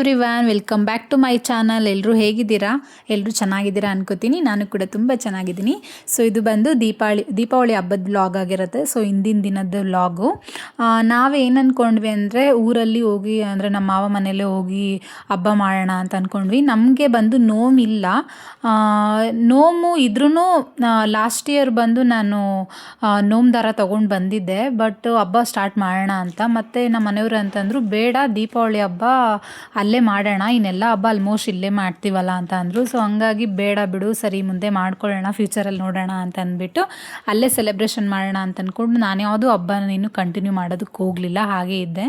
Everyone welcome back to my channel ಎಲ್ಲರೂ ಹೇಗಿದ್ದೀರಾ? ಎಲ್ಲರೂ ಚೆನ್ನಾಗಿದ್ದೀರಾ ಅನ್ಕೋತೀನಿ. ನಾನು ಕೂಡ ತುಂಬ ಚೆನ್ನಾಗಿದ್ದೀನಿ. ಸೊ ಇದು ಬಂದು ದೀಪಾವಳಿ ದೀಪಾವಳಿ ಹಬ್ಬದ ಬ್ಲಾಗ್ ಆಗಿರುತ್ತೆ. ಸೊ ಹಿಂದಿನ ದಿನದ ವ್ಲಾಗು ನಾವೇನು ಅಂದ್ಕೊಂಡ್ವಿ ಅಂದರೆ ಊರಲ್ಲಿ ಹೋಗಿ, ಅಂದರೆ ನಮ್ಮ ಮಾವ ಮನೆಯಲ್ಲೇ ಹೋಗಿ ಹಬ್ಬ ಮಾಡೋಣ ಅಂತ ಅಂದ್ಕೊಂಡ್ವಿ ನಮಗೆ ಬಂದು ನೋವಿಲ್ಲ ನೋವು ಇದ್ರೂ ಲಾಸ್ಟ್ ಇಯರ್ ಬಂದು ನಾನು ನೋಮ್ ದಾರ ತೊಗೊಂಡು ಬಂದಿದ್ದೆ. ಬಟ್ ಹಬ್ಬ ಸ್ಟಾರ್ಟ್ ಮಾಡೋಣ ಅಂತ. ಮತ್ತು ನಮ್ಮ ಮನೆಯವರು ಅಂತಂದರು, ಬೇಡ, ದೀಪಾವಳಿ ಹಬ್ಬ ಅಲ್ಲೇ ಮಾಡೋಣ, ಇನ್ನೆಲ್ಲ ಹಬ್ಬ ಆಲ್ಮೋಸ್ಟ್ ಇಲ್ಲೇ ಮಾಡ್ತೀವಲ್ಲ ಅಂತ ಅಂದರು. ಸೊ ಹಂಗಾಗಿ ಬೇಡ ಬಿಡು, ಸರಿ ಮುಂದೆ ಮಾಡ್ಕೊಳ್ಳೋಣ ಫ್ಯೂಚರಲ್ಲಿ ನೋಡೋಣ ಅಂತ ಅಂದ್ಬಿಟ್ಟು ಅಲ್ಲೇ ಸೆಲೆಬ್ರೇಷನ್ ಮಾಡೋಣ ಅಂತ ಅಂದ್ಕೊಂಡು ನಾನು ಯಾವುದೂ ಹಬ್ಬನ ಇನ್ನೂ ಕಂಟಿನ್ಯೂ ಮಾಡೋದಕ್ಕೆ ಹೋಗಲಿಲ್ಲ, ಹಾಗೇ ಇದ್ದೆ.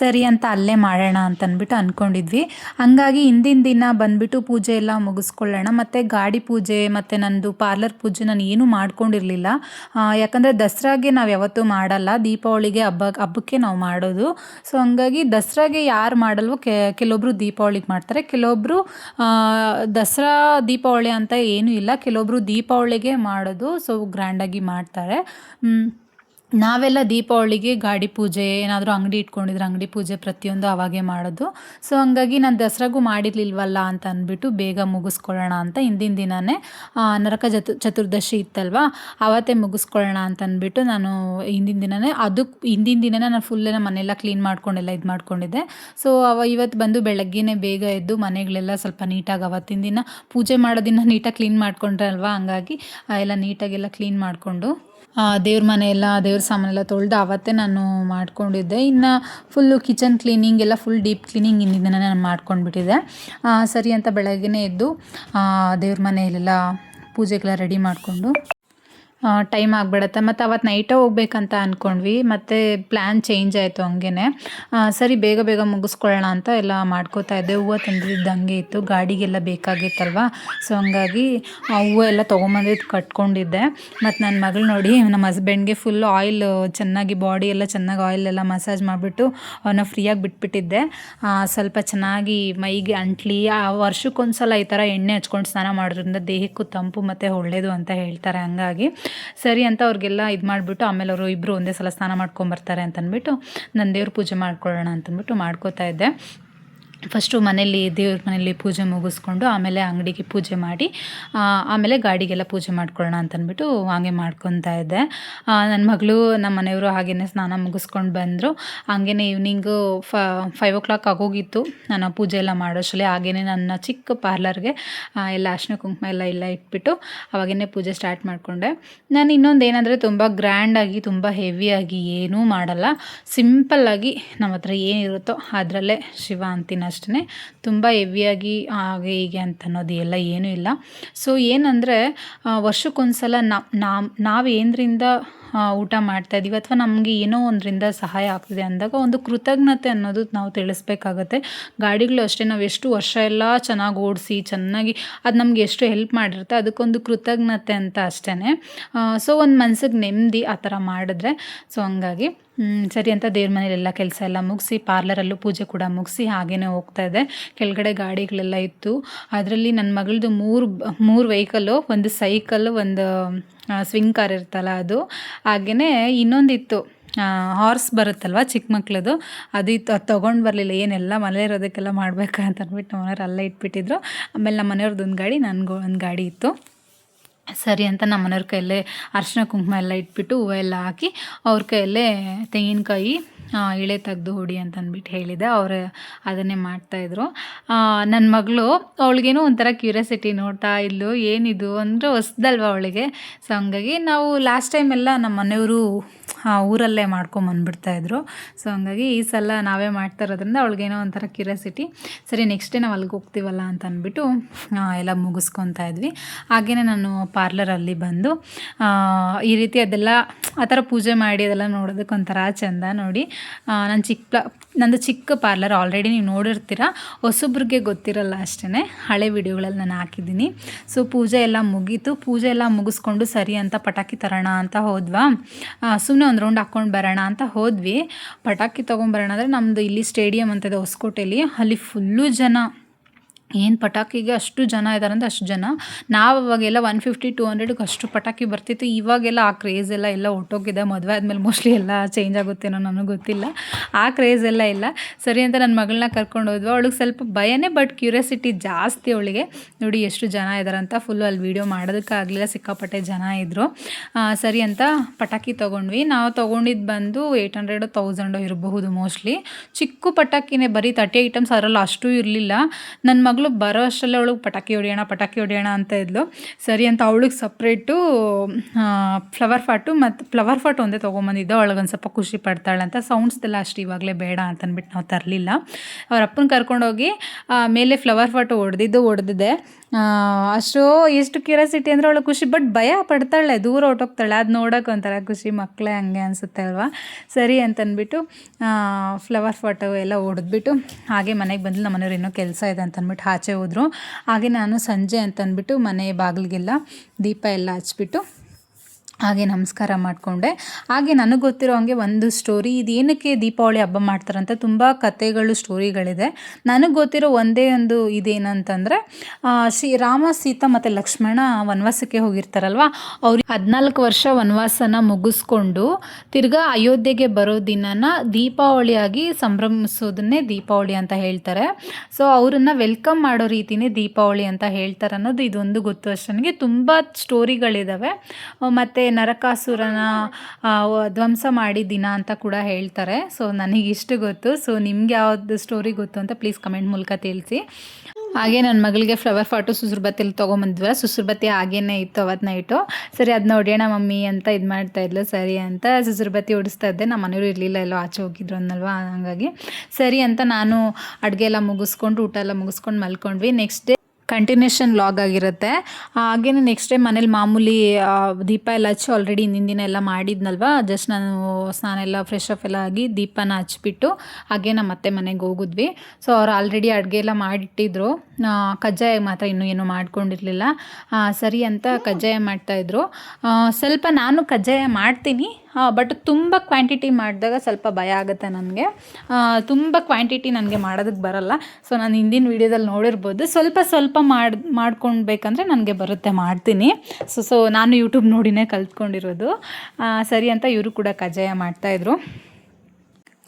ಸರಿ ಅಂತ ಅಲ್ಲೇ ಮಾಡೋಣ ಅಂತ ಅಂದ್ಬಿಟ್ಟು ಅಂದ್ಕೊಂಡಿದ್ವಿ ಹಂಗಾಗಿ ಹಿಂದಿನ ದಿನ ಬಂದ್ಬಿಟ್ಟು ಪೂಜೆ ಎಲ್ಲ ಮುಗಿಸ್ಕೊಳ್ಳೋಣ. ಮತ್ತು ಗಾಡಿ ಪೂಜೆ, ಮತ್ತು ನಂದು ಪಾರ್ಲರ್ ಪೂಜೆ ನಾನು ಏನೂ ಮಾಡ್ಕೊಂಡಿರಲಿಲ್ಲ. ಯಾಕಂದರೆ ದಸರಾಗೆ ನಾವು ಯಾವತ್ತೂ ಮಾಡಲ್ಲ. ದೀಪಾವಳಿಗೆ ಹಬ್ಬ, ಹಬ್ಬಕ್ಕೆ ನಾವು ಮಾಡೋದು. ಸೊ ಹಂಗಾಗಿ ದಸರಾಗೆ ಯಾರು ಮಾಡಲ್ವೋ ಕೆ ಕೆಲವೊಬ್ಬರು ದೀಪಾವಳಿಗೆ ಮಾಡ್ತಾರೆ. ಕೆಲವೊಬ್ಬರು ದಸರಾ ದೀಪಾವಳಿ ಅಂತ ಏನೂ ಇಲ್ಲ. ಕೆಲವೊಬ್ರು ದೀಪಾವಳಿಗೆ ಮಾಡೋದು ಸೊ ಗ್ರ್ಯಾಂಡಾಗಿ ಮಾಡ್ತಾರೆ. ನಾವೆಲ್ಲ ದೀಪಾವಳಿಗೆ ಗಾಡಿ ಪೂಜೆ, ಏನಾದರೂ ಅಂಗಡಿ ಇಟ್ಕೊಂಡಿದ್ರೆ ಅಂಗಡಿ ಪೂಜೆ ಪ್ರತಿಯೊಂದು ಅವಾಗೆ ಮಾಡೋದು. ಸೊ ಹಂಗಾಗಿ ನಾನು ದಸರಾಗೂ ಮಾಡಿರ್ಲಿಲ್ವಲ್ಲ ಅಂತ ಅಂದ್ಬಿಟ್ಟು ಬೇಗ ಮುಗಿಸ್ಕೊಳ್ಳೋಣ ಅಂತ ಹಿಂದಿನ ದಿನವೇ ನರಕ ಚತು, ಚತುರ್ದಶಿ ಇತ್ತಲ್ವ? ಆವತ್ತೇ ಮುಗಿಸ್ಕೊಳ್ಳೋಣ ಅಂತ ಅಂದ್ಬಿಟ್ಟು ನಾನು ಹಿಂದಿನ ದಿನವೇ ಅದಕ್ಕೆ ಹಿಂದಿನ ದಿನನೇ ನಾನು ಫುಲ್ಲೆಲ್ಲ ಮನೆಯೆಲ್ಲ ಕ್ಲೀನ್ ಮಾಡ್ಕೊಂಡೆಲ್ಲ ಇದು ಮಾಡ್ಕೊಂಡಿದ್ದೆ. ಸೊ ಅವ ಇವತ್ತು ಬಂದು ಬೆಳಗ್ಗೆನೇ ಬೇಗ ಎದ್ದು ಮನೆಗಳೆಲ್ಲ ಸ್ವಲ್ಪ ನೀಟಾಗಿ ಅವತ್ತಿನ ದಿನ ಪೂಜೆ ಮಾಡೋದಿನ ನೀಟಾಗಿ ಕ್ಲೀನ್ ಮಾಡ್ಕೊಂಡ್ರೆ ಅಲ್ವಾ ಹಂಗಾಗಿ ಎಲ್ಲ ನೀಟಾಗೆಲ್ಲ ಕ್ಲೀನ್ ಮಾಡಿಕೊಂಡು ದೇವ್ರ ಮನೆ ಎಲ್ಲ, ದೇವ್ರ ಸಾಮಾನೆಲ್ಲ ತೊಳೆದು ಆವತ್ತೇ ನಾನು ಮಾಡ್ಕೊಂಡಿದ್ದೆ. ಇನ್ನು ಫುಲ್ಲು ಕಿಚನ್ ಕ್ಲೀನಿಂಗ್ ಎಲ್ಲ ಫುಲ್ ಡೀಪ್ ಕ್ಲೀನಿಂಗ್ ಇಂದಿನ ನಾನು ಮಾಡ್ಕೊಂಡ್ಬಿಟ್ಟಿದ್ದೆ. ಸರಿ ಅಂತ ಬೆಳಗ್ಗೆನೇ ಎದ್ದು ದೇವ್ರ ಮನೆಯಲ್ಲೆಲ್ಲ ಪೂಜೆಗೆಲ್ಲ ರೆಡಿ ಮಾಡಿಕೊಂಡು ಟೈಮ್ ಆಗಿಬಿಡತ್ತೆ. ಮತ್ತು ಅವತ್ತು ನೈಟೇ ಹೋಗ್ಬೇಕಂತ ಅಂದ್ಕೊಂಡ್ವಿ ಮತ್ತು ಪ್ಲ್ಯಾನ್ ಚೇಂಜ್ ಆಯಿತು ಹಂಗೇ ಸರಿ, ಬೇಗ ಬೇಗ ಮುಗಿಸ್ಕೊಳ್ಳೋಣ ಅಂತ ಎಲ್ಲ ಮಾಡ್ಕೋತಾ ಇದ್ದೆ. ಹೂವು ತಂದಿದ್ದು ಹಂಗೆ ಇತ್ತು. ಗಾಡಿಗೆಲ್ಲ ಬೇಕಾಗಿತ್ತಲ್ವ? ಸೊ ಹಂಗಾಗಿ ಆ ಹೂವು ಎಲ್ಲ ತೊಗೊಂಬಂದಿದ್ದು ಕಟ್ಕೊಂಡಿದ್ದೆ. ಮತ್ತು ನನ್ನ ಮಗಳು ನೋಡಿ ನಮ್ಮ ಹಸ್ಬೆಂಡ್ಗೆ ಫುಲ್ ಆಯಿಲ್ ಚೆನ್ನಾಗಿ ಬಾಡಿ ಎಲ್ಲ ಚೆನ್ನಾಗಿ ಆಯಿಲ್ ಎಲ್ಲ ಮಸಾಜ್ ಮಾಡಿಬಿಟ್ಟು ಅವನ್ನ ಫ್ರೀಯಾಗಿ ಬಿಟ್ಬಿಟ್ಟಿದ್ದೆ. ಸ್ವಲ್ಪ ಚೆನ್ನಾಗಿ ಮೈಗೆ ಅಂಟ್ಲಿ. ಆ ವರ್ಷಕ್ಕೊಂದ್ಸಲ ಈ ಥರ ಎಣ್ಣೆ ಹಚ್ಕೊಂಡು ಸ್ನಾನ ಮಾಡೋದ್ರಿಂದ ದೇಹಕ್ಕೂ ತಂಪು ಮತ್ತು ಒಳ್ಳೆಯದು ಅಂತ ಹೇಳ್ತಾರೆ ಹಂಗಾಗಿ. ಸರಿ ಅಂತ ಅವ್ರಿಗೆಲ್ಲ ಇದು ಮಾಡಿಬಿಟ್ಟು ಆಮೇಲೆ ಅವರು ಇಬ್ಬರು ಒಂದೇ ಸಲ ಸ್ನಾನ ಮಾಡ್ಕೊಂಬರ್ತಾರೆ ಅಂತಂದ್ಬಿಟ್ಟು ನನ್ನ ನಾನು ದೇವ್ರ ಪೂಜೆ ಮಾಡ್ಕೊಳ್ಳೋಣ ಅಂತಂದ್ಬಿಟ್ಟು ಮಾಡ್ಕೋತಾ ಇದ್ದೆ. ಫಸ್ಟು ಮನೇಲಿ ದೇವ್ರ ಮನೆಯಲ್ಲಿ ಪೂಜೆ ಮುಗಿಸ್ಕೊಂಡು ಆಮೇಲೆ ಅಂಗಡಿಗೆ ಪೂಜೆ ಮಾಡಿ ಆಮೇಲೆ ಗಾಡಿಗೆಲ್ಲ ಪೂಜೆ ಮಾಡ್ಕೊಳ್ಳೋಣ ಅಂತಂದ್ಬಿಟ್ಟು ಹಾಗೆ ಮಾಡ್ಕೊತಾ ಇದ್ದೆ. ನನ್ನ ಮಗಳು ನಮ್ಮ ಮನೆಯವರು ಹಾಗೇ ಸ್ನಾನ ಮುಗಿಸ್ಕೊಂಡು ಬಂದರು. ಹಾಗೇ ಈವ್ನಿಂಗು ಫೈವ್ ಓ ಕ್ಲಾಕ್ ಆಗೋಗಿತ್ತು. ನಾನು ಪೂಜೆ ಎಲ್ಲ ಮಾಡೋಷ್ಟರಲ್ಲಿ ಹಾಗೇ ನನ್ನ ಚಿಕ್ಕ ಪಾರ್ಲರ್ಗೆ ಎಲ್ಲ ಅರ್ಶಿನ ಕುಂಕುಮ ಎಲ್ಲ ಎಲ್ಲ ಇಟ್ಬಿಟ್ಟು ಅವಾಗೇ ಪೂಜೆ ಸ್ಟಾರ್ಟ್ ಮಾಡಿಕೊಂಡೆ. ನಾನು ಇನ್ನೊಂದು ಏನಂದರೆ ತುಂಬ ಗ್ರ್ಯಾಂಡಾಗಿ ತುಂಬ ಹೆವಿಯಾಗಿ ಏನೂ ಮಾಡಲ್ಲ. ಸಿಂಪಲ್ಲಾಗಿ ನಮ್ಮ ಹತ್ರ ಏನಿರುತ್ತೋ ಅದರಲ್ಲೇ ಶಿವ ಅಂತೀನಿ ಅಷ್ಟೇ ತುಂಬ ಹೆವಿಯಾಗಿ ಹಾಗೆ ಹೀಗೆ ಅಂತ ಅನ್ನೋದು ಎಲ್ಲ ಏನೂ ಇಲ್ಲ. ಸೊ ಏನಂದರೆ ವರ್ಷಕ್ಕೊಂದ್ಸಲ ನಾವು ನಾವು ಏನರಿಂದ ಊಟ ಮಾಡ್ತಾ ಇದ್ದೀವಿ ಅಥವಾ ನಮಗೆ ಏನೋ ಒಂದರಿಂದ ಸಹಾಯ ಆಗ್ತಿದೆ ಅಂದಾಗ ಒಂದು ಕೃತಜ್ಞತೆ ಅನ್ನೋದು ನಾವು ತಿಳಿಸ್ಬೇಕಾಗತ್ತೆ. ಗಾಡಿಗಳು ಅಷ್ಟೇ, ನಾವು ಎಷ್ಟು ವರ್ಷ ಎಲ್ಲ ಚೆನ್ನಾಗಿ ಓಡಿಸಿ, ಚೆನ್ನಾಗಿ ಅದು ನಮ್ಗೆ ಎಷ್ಟು ಹೆಲ್ಪ್ ಮಾಡಿರುತ್ತೆ ಅದಕ್ಕೊಂದು ಕೃತಜ್ಞತೆ ಅಂತ ಅಷ್ಟೇ ಸೊ ಒಂದು ಮನ್ಸಿಗೆ ನೆಮ್ಮದಿ ಆ ಥರ ಮಾಡಿದ್ರೆ ಸೊ ಹಂಗಾಗಿ ಸರಿ ಅಂತ ದೇವ್ರ ಮನೇಲೆಲ್ಲ ಕೆಲಸ ಎಲ್ಲ ಮುಗಿಸಿ, ಪಾರ್ಲರಲ್ಲೂ ಪೂಜೆ ಕೂಡ ಮುಗಿಸಿ ಹಾಗೇ ಹೋಗ್ತಾ ಇದೆ. ಕೆಳಗಡೆ ಗಾಡಿಗಳೆಲ್ಲ ಇತ್ತು. ಅದರಲ್ಲಿ ನನ್ನ ಮಗಳದು ಮೂರು ಮೂರು ವೆಹಿಕಲ್ಲು ಒಂದು ಸೈಕಲ್ ಒಂದು ಸ್ವಿಂಗ್ ಕಾರ್ ಇರ್ತಲ್ಲ ಅದು. ಹಾಗೆಯೇ ಇನ್ನೊಂದಿತ್ತು ಹಾರ್ಸ್ ಬರುತ್ತಲ್ವ ಚಿಕ್ಕ ಮಕ್ಳದು, ಅದು ಅದು ತೊಗೊಂಡು ಬರಲಿಲ್ಲ, ಏನೆಲ್ಲ ಮಲೆ ಇರೋದಕ್ಕೆಲ್ಲ ಮಾಡ್ಬೇಕಾ ಅಂತ ಅಂದ್ಬಿಟ್ಟು ನಮ್ಮನೆಯವ್ರು ಅಲ್ಲೇ ಇಟ್ಬಿಟ್ಟಿದ್ರು. ಆಮೇಲೆ ನಮ್ಮ ಮನೆಯವ್ರದ್ದು ಒಂದು ಗಾಡಿ, ನನಗೂ ಒಂದು ಗಾಡಿ ಇತ್ತು. ಸರಿ ಅಂತ ನಮ್ಮ ಮನೆಯವ್ರ ಕೈಯಲ್ಲೇ ಅರಿಶಿನ ಕುಂಕುಮ ಎಲ್ಲ ಇಟ್ಬಿಟ್ಟು ಹೂವು ಹಾಕಿ ಅವ್ರ ಕೈಯಲ್ಲೇ ತೆಂಗಿನಕಾಯಿ ಇಳೆ ತೆಗೆದು ಹೊಡಿ ಅಂತ ಅಂದ್ಬಿಟ್ಟು ಹೇಳಿದೆ. ಅವರು ಅದನ್ನೇ ಮಾಡ್ತಾಯಿದ್ರು ನನ್ನ ಮಗಳು ಅವಳಿಗೇನೋ ಒಂಥರ ಕ್ಯೂರಿಯಾಸಿಟಿ ನೋಡ್ತಾ ಇದ್ಲು. ಏನಿದು ಅಂದರೆ ಹೊಸ್ದಲ್ವ ಅವಳಿಗೆ? ಸೊ ಹಂಗಾಗಿ ನಾವು ಲಾಸ್ಟ್ ಟೈಮ್ ಎಲ್ಲ ನಮ್ಮ ಮನೆಯವರು ಊರಲ್ಲೇ ಮಾಡ್ಕೊಂಬಂದ್ಬಿಡ್ತಾಯಿದ್ರು ಸೊ ಹಂಗಾಗಿ ಈ ಸಲ ನಾವೇ ಮಾಡ್ತಾ ಇರೋದ್ರಿಂದ ಅವಳಿಗೇನೋ ಒಂಥರ ಕ್ಯೂರಿಯಾಸಿಟಿ ಸರಿ ನೆಕ್ಸ್ಟ್ ಡೇ ನಾವು ಅಲ್ಲಿಗೆ ಹೋಗ್ತೀವಲ್ಲ ಅಂತ ಅಂದ್ಬಿಟ್ಟು ಎಲ್ಲ ಮುಗಿಸ್ಕೊತಾ ಇದ್ವಿ. ಹಾಗೆಯೇ ನಾನು ಪಾರ್ಲರಲ್ಲಿ ಬಂದು ಈ ರೀತಿ ಅದೆಲ್ಲ, ಆ ಥರ ಪೂಜೆ ಮಾಡಿ ಅದೆಲ್ಲ ನೋಡೋದಕ್ಕೆ ಒಂಥರ ಚೆಂದ ನೋಡಿ ನನ್ನ ಚಿಕ್ಕ ನಂದು ಚಿಕ್ಕ ಪಾರ್ಲರ್ ಆಲ್ರೆಡಿ ನೀವು ನೋಡಿರ್ತೀರ. ಹೊಸಬ್ರಿಗೆ ಗೊತ್ತಿರಲ್ಲ ಅಷ್ಟೇ ಹಳೆ ವಿಡಿಯೋಗಳಲ್ಲಿ ನಾನು ಹಾಕಿದ್ದೀನಿ. ಸೊ ಪೂಜೆ ಎಲ್ಲ ಮುಗೀತು. ಪೂಜೆ ಎಲ್ಲ ಮುಗಿಸ್ಕೊಂಡು ಸರಿ ಅಂತ ಪಟಾಕಿ ತರೋಣ ಅಂತ ಹೋದ್ವಾ? ಸುಮ್ಮನೆ ಒಂದು ರೌಂಡ್ ಹಾಕ್ಕೊಂಡು ಬರೋಣ ಅಂತ ಹೋದ್ವಿ. ಪಟಾಕಿ ತೊಗೊಂಬರೋಣ ಅಂದರೆ ನಮ್ಮದು ಇಲ್ಲಿ ಸ್ಟೇಡಿಯಂ ಅಂತ ಇದೆ ಹೊಸಕೋಟೆಯಲ್ಲಿ ಅಲ್ಲಿ ಫುಲ್ಲು ಜನ. ಏನು ಪಟಾಕಿಗೆ ಅಷ್ಟು ಜನ ಇದ್ದಾರೆ ಅಂದರೆ ಅಷ್ಟು ಜನ. ನಾವು ಅವಾಗೆಲ್ಲ ಒನ್ ಫಿಫ್ಟಿ ಟೂ ಹಂಡ್ರೆಡ್ಗೆ ಅಷ್ಟು ಪಟಾಕಿ ಬರ್ತಿತ್ತು. ಇವಾಗೆಲ್ಲ ಆ ಕ್ರೇಜ್ ಎಲ್ಲ ಎಲ್ಲ ಹೊಟ್ಟೋಗಿದೆ ಮದುವೆ ಆದಮೇಲೆ ಮೋಸ್ಟ್ಲಿ ಎಲ್ಲ ಚೇಂಜ್ ಆಗುತ್ತೇನೋ ನನಗೆ ಗೊತ್ತಿಲ್ಲ. ಆ ಕ್ರೇಜ್ ಎಲ್ಲ ಇಲ್ಲ. ಸರಿ ಅಂತ ನನ್ನ ಮಗಳನ್ನ ಕರ್ಕೊಂಡು ಹೋದ್ವು. ಅವಳಿಗೆ ಸ್ವಲ್ಪ ಭಯನೇ ಬಟ್ ಕ್ಯೂರಿಯಾಸಿಟಿ ಜಾಸ್ತಿ ಅವಳಿಗೆ. ನೋಡಿ, ಎಷ್ಟು ಜನ ಇದ್ದಾರಂತ ಅಂತ ಫುಲ್ಲು ಅಲ್ಲಿ ವೀಡಿಯೋ ಮಾಡೋದಕ್ಕಾಗಲಿಲ್ಲ. ಸಿಕ್ಕಾಪಟ್ಟೆ ಜನ ಇದ್ದರು ಸರಿ ಅಂತ ಪಟಾಕಿ ತೊಗೊಂಡ್ವಿ. ನಾವು ತೊಗೊಂಡಿದ್ದು ಬಂದು ಏಯ್ಟ್ ಹಂಡ್ರೆಡು ತೌಸಂಡು ಇರಬಹುದು ಮೋಸ್ಟ್ಲಿ ಚಿಕ್ಕ ಪಟಾಕಿನೇ, ಬರೀ ತರ್ಟಿ ಐಟಮ್ಸ್ ಅದರಲ್ಲಿ ಅಷ್ಟು ಇರಲಿಲ್ಲ. ನನ್ನ ಮಗಳು ಬರೋ ಅಷ್ಟರಲ್ಲೇ ಅವಳಿಗೆ ಪಟಾಕಿ ಹೊಡಿಯೋಣ ಪಟಾಕಿ ಹೊಡಿಯೋಣ ಅಂತ ಇದ್ಲು. ಸರಿ ಅಂತ ಅವಳಿಗೆ ಸಪ್ರೇಟು ಫ್ಲವರ್ ಫಾಟು ಮತ್ತು ಫ್ಲವರ್ ಫಾಟು ಒಂದೇ ತೊಗೊಂಬಂದಿದ್ದು. ಅವಳಿಗೊಂದು ಸ್ವಲ್ಪ ಖುಷಿ ಪಡ್ತಾಳೆ ಅಂತ. ಸೌಂಡ್ಸ್ದೆಲ್ಲ ಅಷ್ಟು ಇವಾಗಲೇ ಬೇಡ ಅಂತಂದ್ಬಿಟ್ಟು ನಾವು ತರಲಿಲ್ಲ. ಅವ್ರ ಅಪ್ಪನ ಕರ್ಕೊಂಡೋಗಿ ಮೇಲೆ ಫ್ಲವರ್ ಫಾಟು ಹೊಡೆದಿದ್ದು ಹೊಡೆದಿದ್ದೆ ಅಷ್ಟು ಎಷ್ಟು ಕ್ಯೂರಿಯಾಸಿಟಿ ಅಂದರೆ ಅವಳು ಖುಷಿ ಬಟ್ ಭಯ ಪಡ್ತಾಳೆ, ದೂರ ಹೊಟ್ಟೋಗ್ತಾಳೆ ಅದು ನೋಡೋಕೆ ಒಂಥರ ಖುಷಿ ಮಕ್ಕಳೇ ಹಂಗೆ ಅನಿಸುತ್ತೆ ಅಲ್ವಾ? ಸರಿ ಅಂತಂದ್ಬಿಟ್ಟು ಫ್ಲವರ್ ಫೋಟೋ ಎಲ್ಲ ಹೊಡೆದ್ಬಿಟ್ಟು, ಹಾಗೆ ಮನೆಗೆ ಬಂದು ನಮ್ಮ ಮನೆಯವ್ರು ಇನ್ನೂ ಕೆಲಸ ಇದೆ ಅಂತ ಅಂದ್ಬಿಟ್ಟು ಆಚೆ ಹೋದರು. ಹಾಗೆ ನಾನು ಸಂಜೆ ಅಂತಂದ್ಬಿಟ್ಟು ಮನೆ ಬಾಗಿಲಿಗೆಲ್ಲ ದೀಪ ಎಲ್ಲ ಹಚ್ಬಿಟ್ಟು ಹಾಗೆ ನಮಸ್ಕಾರ ಮಾಡಿಕೊಂಡೆ. ಹಾಗೆ ನನಗೆ ಗೊತ್ತಿರೋ ಹಾಗೆ ಒಂದು ಸ್ಟೋರಿ ಇದು ದೀಪಾವಳಿ ಹಬ್ಬ ಮಾಡ್ತಾರಂತ ತುಂಬ ಕಥೆಗಳು ಸ್ಟೋರಿಗಳಿದೆ ನನಗೆ ಗೊತ್ತಿರೋ ಒಂದೇ ಒಂದು ಇದೇನಂತಂದರೆ ಶ್ರೀ ರಾಮ, ಸೀತಾ ಮತ್ತು ಲಕ್ಷ್ಮಣ ವನವಾಸಕ್ಕೆ ಹೋಗಿರ್ತಾರಲ್ವ? ಅವ್ರಿಗೆ ಹದಿನಾಲ್ಕು ವರ್ಷ ವನವಾಸನ ಮುಗಿಸ್ಕೊಂಡು ತಿರ್ಗಾ ಅಯೋಧ್ಯೆಗೆ ಬರೋ ದಿನನ ದೀಪಾವಳಿಯಾಗಿ ಸಂಭ್ರಮಿಸೋದನ್ನೇ ದೀಪಾವಳಿ ಅಂತ ಹೇಳ್ತಾರೆ. ಸೊ ಅವರನ್ನು ವೆಲ್ಕಮ್ ಮಾಡೋ ರೀತಿನೇ ದೀಪಾವಳಿ ಅಂತ ಹೇಳ್ತಾರೆ ಅನ್ನೋದು ಇದೊಂದು ಗೊತ್ತು ಅಷ್ಟು. ನನಗೆ ತುಂಬ ಸ್ಟೋರಿಗಳಿದ್ದಾವೆ ಮತ್ತು ನರಕಾಸುರನ ಧ್ವಂಸ ಮಾಡಿ ದಿನ ಅಂತ ಕೂಡ ಹೇಳ್ತಾರೆ. ಸೊ ನನಗೆ ಇಷ್ಟು ಗೊತ್ತು. ಸೊ, ನಿಮ್ಗೆ ಯಾವ್ದು ಸ್ಟೋರಿ ಗೊತ್ತು ಅಂತ ಪ್ಲೀಸ್ ಕಮೆಂಟ್ ಮೂಲಕ ತಿಳಿಸಿ. ಹಾಗೆ ನನ್ನ ಮಗಳಿಗೆ ಫ್ಲವರ್ ಫಾಟು ಸುಸುರ್ಬತ್ತಿಲಿ ತೊಗೊಂಬಂದ್ವಿ. ಸುಸುರ್ಬತ್ತಿ ಹಾಗೇನೆ ಇತ್ತು ಅವತ್ತು ನೈಟು ಸರಿ ಅದನ್ನ ಹೊಡೆಯೋಣ ಮಮ್ಮಿ ಅಂತ ಇದು ಮಾಡ್ತಾ ಇದ್ಲು. ಸರಿ ಅಂತ ಸುಸುರ್ಬತ್ತಿ ಹೊಡಿಸ್ತಾ ಇದ್ದೆ. ನಮ್ಮ ಮನೆಯವರು ಇರಲಿಲ್ಲ, ಎಲ್ಲೋ ಆಚೆ ಹೋಗಿದ್ರು ಅನ್ನಲ್ವಾ? ಹಾಗಾಗಿ. ಸರಿ ಅಂತ ನಾನು ಅಡುಗೆ ಎಲ್ಲ ಮುಗಿಸ್ಕೊಂಡು, ಊಟ ಎಲ್ಲ ಮುಗಿಸ್ಕೊಂಡು ಮಲ್ಕೊಂಡ್ವಿ. ನೆಕ್ಸ್ಟ್ ಡೇ ಕಂಟಿನ್ಯೂಷನ್ ಲಾಗ್ ಆಗಿರುತ್ತೆ. ಹಾಗೇನೆ ನೆಕ್ಸ್ಟ್ ಡೇ ಮನೇಲಿ ಮಾಮೂಲಿ ದೀಪ ಎಲ್ಲ ಹಚ್ಚಿ ಆಲ್ರೆಡಿ ಹಿಂದಿನ ದಿನ ಎಲ್ಲ ಮಾಡಿದ್ನಲ್ವ? ಜಸ್ಟ್ ನಾನು ಸ್ನಾನ ಎಲ್ಲ ಫ್ರೆಶ್ ಅಪ್ ಎಲ್ಲ ಆಗಿ ದೀಪನ ಹಚ್ಬಿಟ್ಟು ಹಾಗೆ ನಮ್ಮ ಅತ್ತೆ ಮನೆಗೆ ಹೋಗಿದ್ವಿ. ಸೊ ಅವ್ರು ಆಲ್ರೆಡಿ ಅಡುಗೆ ಎಲ್ಲ ಮಾಡಿಟ್ಟಿದ್ರು. ಕಜ್ಜಾಯ ಮಾತ್ರ ಇನ್ನೂ ಏನೂ ಮಾಡ್ಕೊಂಡಿರಲಿಲ್ಲ. ಸರಿ ಅಂತ ಕಜ್ಜಾಯ ಮಾಡ್ತಾಯಿದ್ರು ಸ್ವಲ್ಪ ನಾನು ಕಜ್ಜಾಯ ಮಾಡ್ತೀನಿ. ಬಟ್ ತುಂಬ ಕ್ವಾಂಟಿಟಿ ಮಾಡಿದಾಗ ಸ್ವಲ್ಪ ಭಯ ಆಗುತ್ತೆ ನನಗೆ. ತುಂಬ ಕ್ವಾಂಟಿಟಿ ನನಗೆ ಮಾಡೋದಕ್ಕೆ ಬರಲ್ಲ. ಸೊ ನಾನು ಹಿಂದಿನ ವೀಡಿಯೋದಲ್ಲಿ ನೋಡಿರ್ಬೋದು. ಸ್ವಲ್ಪ ಸ್ವಲ್ಪ ಮಾಡಿ ಮಾಡ್ಕೊಳ್ಬೇಕಂದ್ರೆ ನನಗೆ ಬರುತ್ತೆ, ಮಾಡ್ತೀನಿ. ಸೊ ಸೊ ನಾನು ಯೂಟ್ಯೂಬ್ ನೋಡಿನೇ ಕಲ್ತ್ಕೊಂಡಿರೋದು. ಸರಿ ಅಂತ ಇವರು ಕೂಡ ಕಜ್ಜಾಯ ಮಾಡ್ತಾಯಿದ್ರು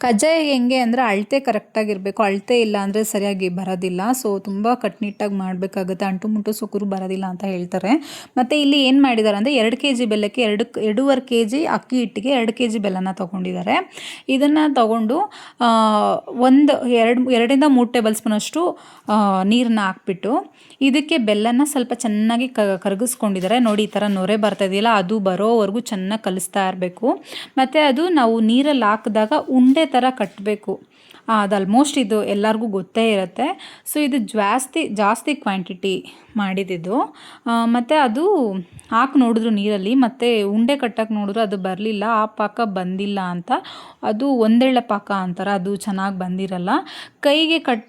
ಕಜ್ಜಾಯ ಹೆಂಗೆ ಅಂದರೆ ಅಳತೆ ಕರೆಕ್ಟಾಗಿರಬೇಕು ಅಳತೆ ಇಲ್ಲ ಅಂದರೆ ಸರಿಯಾಗಿ ಬರೋದಿಲ್ಲ. ಸೊ ತುಂಬ ಕಟ್ನಿಟ್ಟಾಗಿ ಮಾಡಬೇಕಾಗುತ್ತೆ. ಅಂಟು ಮುಂಟು ಸುಕುರು ಬರೋದಿಲ್ಲ ಅಂತ ಹೇಳ್ತಾರೆ. ಮತ್ತು ಇಲ್ಲಿ ಏನು ಮಾಡಿದ್ದಾರೆ ಅಂದರೆ ಎರಡು ಕೆ ಜಿ ಬೆಲ್ಲಕ್ಕೆ ಎರಡು, ಎರಡೂವರೆ ಕೆ ಜಿ ಅಕ್ಕಿ ಹಿಟ್ಟಿಗೆ ಎರಡು ಕೆ ಜಿ ಬೆಲ್ಲನ ತೊಗೊಂಡಿದ್ದಾರೆ. ಇದನ್ನು ತಗೊಂಡು ಒಂದು, ಎರಡು, ಎರಡರಿಂದ ಮೂರು ಟೇಬಲ್ ಸ್ಪೂನಷ್ಟು ನೀರನ್ನ ಹಾಕ್ಬಿಟ್ಟು ಇದಕ್ಕೆ ಬೆಲ್ಲನ ಸ್ವಲ್ಪ ಚೆನ್ನಾಗಿ ಕ ಕರಗಿಸ್ಕೊಂಡಿದ್ದಾರೆ. ನೋಡಿ, ಈ ಥರ ನೊರೆ ಬರ್ತಾ ಇದೆಯಲ್ಲ, ಅದು ಬರೋವರೆಗೂ ಚೆನ್ನಾಗಿ ಕಲಿಸ್ತಾ ಇರಬೇಕು. ಮತ್ತು ಅದು ನಾವು ನೀರಲ್ಲಿ ಹಾಕಿದಾಗ ಉಂಡೆ ಥರ ಕಟ್ಟಬೇಕು. ಅದು ಆಲ್ಮೋಸ್ಟ್ ಇದು ಎಲ್ಲರಿಗೂ ಗೊತ್ತೇ ಇರುತ್ತೆ. ಸೊ ಇದು ಜಾಸ್ತಿ ಜಾಸ್ತಿ ಕ್ವಾಂಟಿಟಿ ಮಾಡಿದ್ದು ಮತ್ತು ಅದು ಹಾಕಿ ನೋಡಿದ್ರು ನೀರಲ್ಲಿ, ಮತ್ತು ಉಂಡೆ ಕಟ್ಟಕ್ಕೆ ನೋಡಿದ್ರು ಅದು ಬರಲಿಲ್ಲ, ಆ ಪಾಕ ಬಂದಿಲ್ಲ ಅಂತ. ಅದು ಒಂದೆಳ್ಳೆ ಪಾಕ ಅಂತಾರೆ, ಅದು ಚೆನ್ನಾಗಿ ಬಂದಿರಲ್ಲ. ಕೈಗೆ ಕಟ್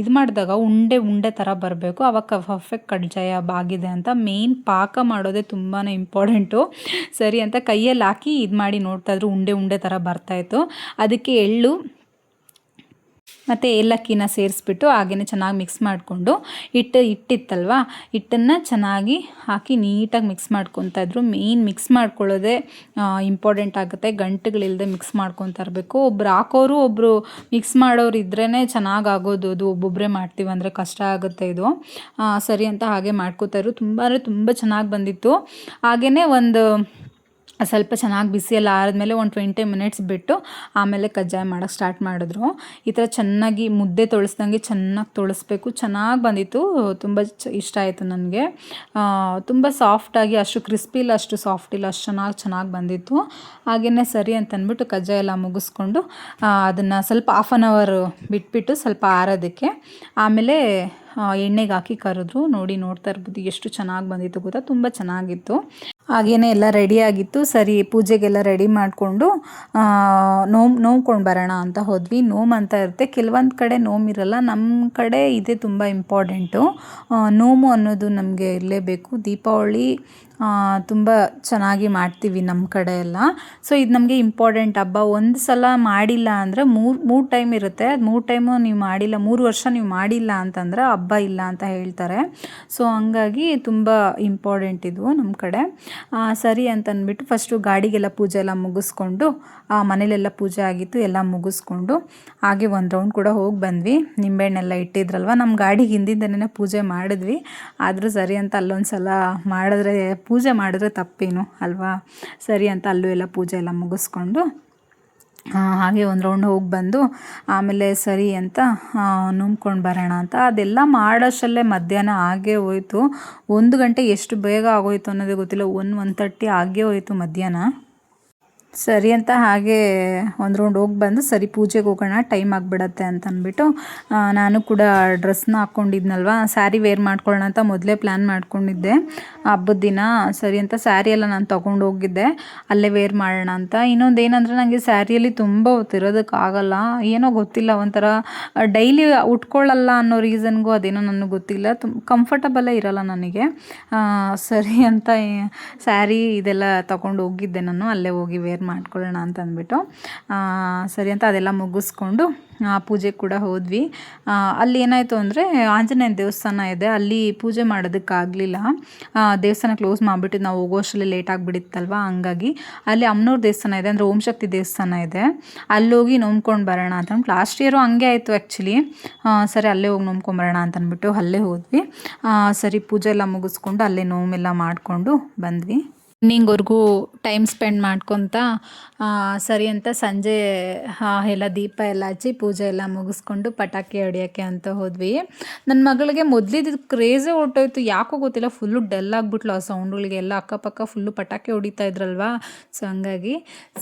ಇದು ಮಾಡಿದಾಗ ಉಂಡೆ ಉಂಡೆ ಥರ ಬರಬೇಕು. ಅವಾಗ ಪರ್ಫೆಕ್ಟ್ ಕಡ್ಜಾಯ ಬಾಗಿದೆ ಅಂತ ಮೇಯ್ನ್ ಪಾಕ ಮಾಡೋದೇ ತುಂಬಾ ಇಂಪಾರ್ಟೆಂಟು ಸರಿ ಅಂತ ಕೈಯಲ್ಲಿ ಹಾಕಿ ಇದು ಮಾಡಿ ನೋಡ್ತಾಯಿದ್ರು ಉಂಡೆ ಉಂಡೆ ಥರ ಬರ್ತಾಯಿತ್ತು ಅದಕ್ಕೆ ಎಳ್ಳು ಮತ್ತು ಏಲಕ್ಕಿನ ಸೇರಿಸ್ಬಿಟ್ಟು ಹಾಗೆಯೇ ಚೆನ್ನಾಗಿ ಮಿಕ್ಸ್ ಮಾಡಿಕೊಂಡು ಹಿಟ್ಟು, ಹಿಟ್ಟಿತ್ತಲ್ವ? ಹಿಟ್ಟನ್ನು ಚೆನ್ನಾಗಿ ಹಾಕಿ ನೀಟಾಗಿ ಮಿಕ್ಸ್ ಮಾಡ್ಕೊತಾ ಇದ್ರು. ಮೇಯ್ನ್ ಮಿಕ್ಸ್ ಮಾಡ್ಕೊಳ್ಳೋದೇ ಇಂಪಾರ್ಟೆಂಟ್ ಆಗುತ್ತೆ. ಗಂಟುಗಳಿಲ್ಲದೆ ಮಿಕ್ಸ್ ಮಾಡ್ಕೊತಾ ಇರಬೇಕು. ಒಬ್ರು ಹಾಕೋರು ಒಬ್ಬರು ಮಿಕ್ಸ್ ಮಾಡೋರು ಇದ್ರೇ ಚೆನ್ನಾಗಿ ಆಗೋದು ಅದು ಒಬ್ಬೊಬ್ಬರೇ ಮಾಡ್ತೀವಿ ಅಂದರೆ ಕಷ್ಟ ಆಗುತ್ತೆ ಇದು. ಸರಿ ಅಂತ ಹಾಗೆ ಮಾಡ್ಕೋತಾ ತುಂಬ, ಅಂದರೆ ತುಂಬ ಚೆನ್ನಾಗಿ ಬಂದಿತ್ತು. ಹಾಗೆಯೇ ಒಂದು ಸ್ವಲ್ಪ ಚೆನ್ನಾಗಿ ಬಿಸಿ ಎಲ್ಲ ಆರಿದ್ಮೇಲೆ ಒಂದು ಟ್ವೆಂಟಿ ಮಿನಿಟ್ಸ್ ಬಿಟ್ಟು ಆಮೇಲೆ ಕಜ್ಜಾಯ ಮಾಡೋಕ್ಕೆ ಸ್ಟಾರ್ಟ್ ಮಾಡಿದ್ರು. ಈ ಥರ ಚೆನ್ನಾಗಿ ಮುದ್ದೆ ತೊಳಸ್ದಂಗೆ ಚೆನ್ನಾಗಿ ತೊಳಸ್ಬೇಕು. ಚೆನ್ನಾಗಿ ಬಂದಿತ್ತು. ತುಂಬ ಇಷ್ಟ ಆಯಿತು ನನಗೆ. ತುಂಬ ಸಾಫ್ಟಾಗಿ ಅಷ್ಟು ಕ್ರಿಸ್ಪಿ ಇಲ್ಲ, ಅಷ್ಟು ಸಾಫ್ಟ್ ಇಲ್ಲ, ಅಷ್ಟು ಚೆನ್ನಾಗಿ ಚೆನ್ನಾಗಿ ಬಂದಿತ್ತು. ಹಾಗೆಯೇ ಸರಿ ಅಂತ ಅಂದ್ಬಿಟ್ಟು ಕಜ್ಜಾಯ ಎಲ್ಲ ಮುಗಿಸ್ಕೊಂಡು ಅದನ್ನು ಸ್ವಲ್ಪ ಹಾಫ್ ಆನ್ ಅವರ್ ಬಿಟ್ಬಿಟ್ಟು ಸ್ವಲ್ಪ ಆರೋದಕ್ಕೆ ಆಮೇಲೆ ಎಣ್ಣೆಗೆ ಹಾಕಿ ಕರೆದ್ರು. ನೋಡಿ ನೋಡ್ತಾ ಇರ್ಬೋದು ಎಷ್ಟು ಚೆನ್ನಾಗಿ ಬಂದಿತ್ತು ಗೊತ್ತಾ? ತುಂಬ ಚೆನ್ನಾಗಿತ್ತು. ಹಾಗೇನೆ ಎಲ್ಲ ರೆಡಿ ಆಗಿತ್ತು. ಸರಿ, ಪೂಜೆಗೆಲ್ಲ ರೆಡಿ ಮಾಡಿಕೊಂಡು ನೋಮ್, ನೋಮ್ಕೊಂಡು ಬರೋಣ ಅಂತ ಹೋದ್ವಿ. ನೋಮ್ ಅಂತ ಇರುತ್ತೆ. ಕೆಲವೊಂದು ಕಡೆ ನೋಮ್ ಇರಲ್ಲ. ನಮ್ಮ ಕಡೆ ಇದೇ ತುಂಬ ಇಂಪಾರ್ಟೆಂಟು ನೋಮು ಅನ್ನೋದು ನಮಗೆ ಇರಲೇಬೇಕು. ದೀಪಾವಳಿ ತುಂಬ ಚೆನ್ನಾಗಿ ಮಾಡ್ತೀವಿ ನಮ್ಮ ಕಡೆ ಎಲ್ಲ. ಸೊ ಇದು ನಮಗೆ ಇಂಪಾರ್ಟೆಂಟ್ ಹಬ್ಬ. ಒಂದು ಸಲ ಮಾಡಿಲ್ಲ ಅಂದರೆ ಮೂರು ಮೂರು ಟೈಮ್ ಇರುತ್ತೆ. ಅದು ಮೂರು ಟೈಮು ನೀವು ಮಾಡಿಲ್ಲ ಮೂರು ವರ್ಷ ನೀವು ಮಾಡಿಲ್ಲ ಅಂತಂದ್ರೆ ಹಬ್ಬ ಇಲ್ಲ ಅಂತ ಹೇಳ್ತಾರೆ. ಸೊ ಹಂಗಾಗಿ ತುಂಬ ಇಂಪಾರ್ಟೆಂಟ್ ಇದು ನಮ್ಮ ಕಡೆ. ಸರಿ ಅಂತ ಅಂದ್ಬಿಟ್ಟು ಫಸ್ಟು ಗಾಡಿಗೆಲ್ಲ ಪೂಜೆ ಎಲ್ಲ ಮುಗಿಸ್ಕೊಂಡು ಆ, ಮನೇಲೆಲ್ಲ ಪೂಜೆ ಆಗಿತ್ತು ಎಲ್ಲ ಮುಗಿಸ್ಕೊಂಡು ಹಾಗೆ ಒಂದು ರೌಂಡ್ ಕೂಡ ಹೋಗಿ ಬಂದ್ವಿ. ನಿಂಬೆಹಣ್ಣೆಲ್ಲ ಇಟ್ಟಿದ್ರಲ್ವ? ನಮ್ಮ ಗಾಡಿಗೆ ಹಿಂದಿಂದನೇ ಪೂಜೆ ಮಾಡಿದ್ವಿ. ಆದರೂ ಸರಿ ಅಂತ ಅಲ್ಲೊಂದು ಸಲ ಮಾಡಿದ್ರೆ ಪೂಜೆ ಮಾಡಿದ್ರೆ ತಪ್ಪೇನು ಅಲ್ವಾ? ಸರಿ ಅಂತ ಅಲ್ಲೂ ಎಲ್ಲ ಪೂಜೆ ಎಲ್ಲ ಮುಗಿಸ್ಕೊಂಡು ಹಾಗೆ ಒಂದು ರೌಂಡ್ ಹೋಗಿ ಬಂದು ಆಮೇಲೆ ಸರಿ ಅಂತ ನುಂಬ್ಕೊಂಡು ಬರೋಣ ಅಂತ. ಅದೆಲ್ಲ ಮಾಡೋಷ್ಟಲ್ಲೇ ಮಧ್ಯಾಹ್ನ ಆಗೇ ಹೋಯ್ತು. ಒಂದು ಗಂಟೆ ಎಷ್ಟು ಬೇಗ ಆಗೋಯ್ತು ಅನ್ನೋದೇ ಗೊತ್ತಿಲ್ಲ. ಒನ್ ಒನ್ ತರ್ಟಿ ಆಗೇ ಹೋಯ್ತು ಮಧ್ಯಾಹ್ನ. ಸರಿ ಅಂತ ಹಾಗೆ ಒಂದು ರೌಂಡ್ ಹೋಗಿ ಬಂದು ಸರಿ ಪೂಜೆಗೆ ಹೋಗೋಣ ಟೈಮ್ ಆಗಿಬಿಡತ್ತೆ ಅಂತ ಅಂದ್ಬಿಟ್ಟು ನಾನು ಕೂಡ ಡ್ರೆಸ್ನ ಹಾಕ್ಕೊಂಡಿದ್ನಲ್ವ ಸ್ಯಾರಿ ವೇರ್ ಮಾಡ್ಕೊಳ್ಳೋಣ ಅಂತ ಮೊದಲೇ ಪ್ಲ್ಯಾನ್ ಮಾಡ್ಕೊಂಡಿದ್ದೆ. ಹಬ್ಬದ ದಿನ ಸರಿ ಅಂತ ಸ್ಯಾರಿ ಎಲ್ಲ ನಾನು ತೊಗೊಂಡು ಹೋಗಿದ್ದೆ, ಅಲ್ಲೇ ವೇರ್ ಮಾಡೋಣ ಅಂತ. ಇನ್ನೊಂದು ಏನಂದರೆ ನನಗೆ ಸ್ಯಾರಿಯಲ್ಲಿ ತುಂಬ ಹೊತ್ತಿರೋದಕ್ಕಾಗಲ್ಲ ಏನೋ ಗೊತ್ತಿಲ್ಲ, ಒಂಥರ ಡೈಲಿ ಉಟ್ಕೊಳ್ಳಲ್ಲ ಅನ್ನೋ ರೀಸನ್ಗೂ ಅದೇನೋ ನನಗೆ ಗೊತ್ತಿಲ್ಲ ತುಂಬ ಕಂಫರ್ಟಬಲೇ ಇರಲ್ಲ ನನಗೆ. ಸರಿ ಅಂತ ಸ್ಯಾರಿ ಇದೆಲ್ಲ ತೊಗೊಂಡು ಹೋಗಿದ್ದೆ ನಾನು, ಅಲ್ಲೇ ಹೋಗಿ ವೇರ್ ಮಾಡ್ಕೊಳ್ಳೋಣ ಅಂತ ಅಂದ್ಬಿಟ್ಟು ಸರಿ ಅಂತ ಅದೆಲ್ಲ ಮುಗಿಸ್ಕೊಂಡು ಪೂಜೆ ಕೂಡ ಹೋದ್ವಿ. ಅಲ್ಲಿ ಏನಾಯಿತು ಅಂದರೆ ಆಂಜನೇಯ ದೇವಸ್ಥಾನ ಇದೆ, ಅಲ್ಲಿ ಪೂಜೆ ಮಾಡೋದಕ್ಕಾಗಲಿಲ್ಲ. ದೇವಸ್ಥಾನ ಕ್ಲೋಸ್ ಮಾಡಿಬಿಟ್ಟು ನಾವು ಹೋಗೋಷ್ಟರಲ್ಲಿ ಲೇಟ್ ಆಗಿಬಿಡಿತ್ತಲ್ವ? ಹಂಗಾಗಿ ಅಲ್ಲಿ ಅಮ್ನೂರು ದೇವಸ್ಥಾನ ಇದೆ, ಅಂದರೆ ಓಂ ಶಕ್ತಿ ದೇವಸ್ಥಾನ ಇದೆ. ಅಲ್ಲೋಗಿ ನೋಮ್ಕೊಂಡು ಬರೋಣ ಅಂತ ಅಂದ್ಬಿಟ್ಟು ಲಾಸ್ಟ್ ಇಯರು ಹಂಗೆ ಆಯಿತು ಆ್ಯಕ್ಚುಲಿ ಸರಿ ಅಲ್ಲೇ ಹೋಗಿ ನೋಮ್ಕೊಂಬರೋಣ ಅಂತ ಅಂದ್ಬಿಟ್ಟು ಅಲ್ಲೇ ಹೋದ್ವಿ. ಸರಿ ಪೂಜೆ ಎಲ್ಲ ಮುಗಿಸ್ಕೊಂಡು ಅಲ್ಲೇ ನೋಮೆಲ್ಲ ಮಾಡಿಕೊಂಡು ಬಂದ್ವಿ. ಈವ್ನಿಂಗ್ವರೆಗೂ ಟೈಮ್ ಸ್ಪೆಂಡ್ ಮಾಡ್ಕೊತ ಸರಿ ಅಂತ ಸಂಜೆ ಎಲ್ಲ ದೀಪ ಎಲ್ಲ ಹಚ್ಚಿ ಪೂಜೆ ಎಲ್ಲ ಮುಗಿಸ್ಕೊಂಡು ಪಟಾಕಿ ಹೊಡಿಯೋಕ್ಕೆ ಅಂತ ಹೋದ್ವಿ. ನನ್ನ ಮಗಳಿಗೆ ಮೊದಲಿದ್ದು ಕ್ರೇಜೇ ಹೊಟ್ಟೋಯ್ತು. ಯಾಕೋ ಗೊತ್ತಿಲ್ಲ ಫುಲ್ಲು ಡಲ್ ಆಗಿಬಿಟ್ಲು ಆ ಸೌಂಡ್ಗಳಿಗೆ ಎಲ್ಲ ಅಕ್ಕಪಕ್ಕ ಫುಲ್ಲು ಪಟಾಕಿ ಹೊಡಿತಾ ಇದ್ರಲ್ವಾ? ಸೊ ಹಂಗಾಗಿ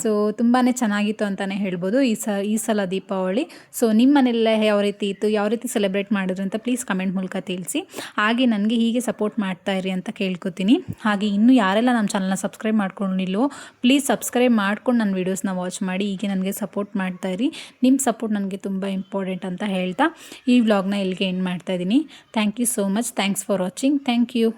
ಸೊ ತುಂಬಾ ಚೆನ್ನಾಗಿತ್ತು ಅಂತಲೇ ಹೇಳ್ಬೋದು. ಈ ಸ, ಈ ಸಲ ದೀಪಾವಳಿ. ಸೊ ನಿಮ್ಮ ಮನೆಯಲ್ಲೇ ಯಾವ ರೀತಿ ಇತ್ತು? ಯಾವ ರೀತಿ ಸೆಲೆಬ್ರೇಟ್ ಮಾಡಿದ್ರು ಅಂತ ಪ್ಲೀಸ್ ಕಮೆಂಟ್ ಮೂಲಕ ತಿಳಿಸಿ. ಹಾಗೆ ನನಗೆ ಹೀಗೆ ಸಪೋರ್ಟ್ ಮಾಡ್ತಾ ಇರಿ ಅಂತ ಕೇಳ್ಕೊತೀನಿ. ಹಾಗೆ ಇನ್ನೂ ಯಾರೆಲ್ಲ ನಮ್ಮ ಚಾನಲ್ನ ಸಬ್ಸ್ಕ್ರೈಬ್ ಮಾಡ್ಕೊಂಡಿಲ್ಲೋ ಪ್ಲೀಸ್ ಸಬ್ಸ್ಕ್ರೈಬ್ ಮಾಡ್ಕೊಂಡು ನನ್ನ ವೀಡಿಯೋಸ್ನ ವಾಚ್ ಮಾಡಿ ಹೀಗೆ ನನಗೆ ಸಪೋರ್ಟ್ ಮಾಡ್ತಾ ಇರಿ. ನಿಮ್ಮ ಸಪೋರ್ಟ್ ನನಗೆ ತುಂಬ ಇಂಪಾರ್ಟೆಂಟ್ ಅಂತ ಹೇಳ್ತಾ ಈ ವ್ಲಾಗ್ನ ಇಲ್ಲಿಗೆ ಎಂಡ್ ಮಾಡ್ತಾ ಇದ್ದೀನಿ. Thank you so much. Thanks for watching. Thank you.